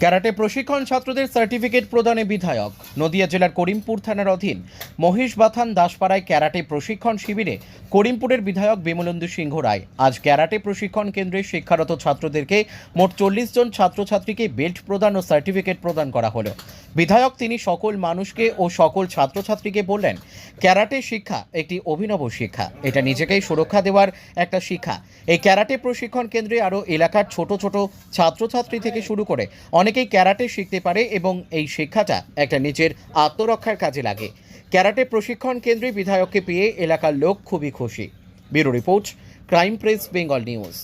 Karate প্রশিক্ষণ ছাত্রদের certificate প্রদানে বিধায়ক। নদিয়া জেলার করিমপুর থানার অধীন মহিষবাথান দাসপাড়ায় ক্যারাটে প্রশিক্ষণ শিবিরে করিমপুরের বিধায়ক বিমলেন্দু সিংহ রায়। আজ ক্যারাটে প্রশিক্ষণ কেন্দ্রে শিক্ষারত ছাত্রদেরকে মোট চল্লিশ জন ছাত্রছাত্রীকে বেল্ট প্রদান ও সার্টিফিকেট প্রদান করা হলো। বিধায়ক তিনি সকল মানুষকে ও সকল ছাত্রছাত্রীকে বললেন, ক্যারাটে শিক্ষা একটি অভিনব শিক্ষা। এটা নিজেকেই সুরক্ষা দেওয়ার একটা শিক্ষা। এই ক্যারাটে প্রশিক্ষণ কেন্দ্রে আরও এলাকার ছোট ছোট ছাত্রছাত্রী থেকে শুরু করে অনেকেই ক্যারাটে শিখতে পারে এবং এই শিক্ষাটা একটা নিজের আত্মরক্ষার কাজে লাগে। ক্যারাটে প্রশিক্ষণ কেন্দ্রে বিধায়ককে পেয়ে এলাকার লোক খুবই খুশি। Bureau report, crime press, Bengal news.